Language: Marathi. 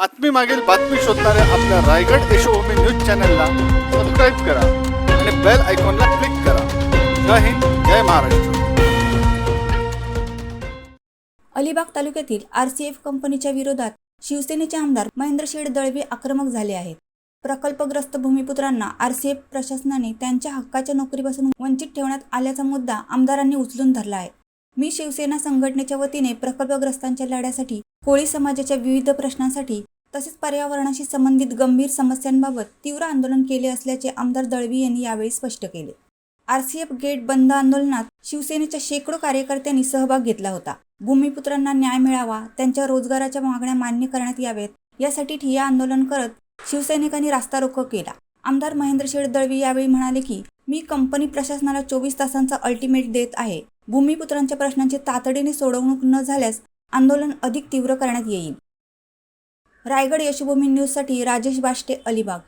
बातमी मागील बातमी शोधणाऱ्या आपल्या रायगड यशोभूमी न्यूज चॅनलला सबस्क्राईब करा आणि बेल आयकॉनला क्लिक करा. जय हिंद जय महाराष्ट्र. अलिबाग तालुक्यातील आर सी एफ कंपनीच्या विरोधात शिवसेनेचे आमदार महेंद्र शेड दळवे आक्रमक झाले आहेत. प्रकल्पग्रस्त भूमिपुत्रांना आर सी एफ प्रशासनाने त्यांच्या हक्काच्या नोकरीपासून वंचित ठेवण्यात आल्याचा मुद्दा आमदारांनी उचलून धरला आहे. मी शिवसेना संघटनेच्या वतीने प्रकल्पग्रस्तांच्या लढ्यासाठी कोळी समाजाच्या विविध प्रश्नांसाठी तसेच पर्यावरणाशी संबंधित गंभीर समस्यांबाबत तीव्र आंदोलन केले असल्याचे आमदार दळवी यांनी यावेळी स्पष्ट केले. आर सी एफ गेट बंद आंदोलनात शिवसेनेच्या शेकडो कार्यकर्त्यांनी सहभाग घेतला होता. भूमिपुत्रांना न्याय मिळावा त्यांच्या रोजगाराच्या मागण्या मान्य करण्यात याव्यात यासाठी ठिय्या आंदोलन करत शिवसैनिकांनी रास्ता रोको केला. आमदार महेंद्र शेड दळवी यावेळी म्हणाले की मी कंपनी प्रशासनाला चोवीस तासांचा अल्टिमेट देत आहे. भूमिपुत्रांच्या प्रश्नांची तातडीने सोडवणूक न झाल्यास आंदोलन अधिक तीव्र करण्यात येईल. रायगड यशभूमी न्यूजसाठी राजेश बाष्टे अलिबाग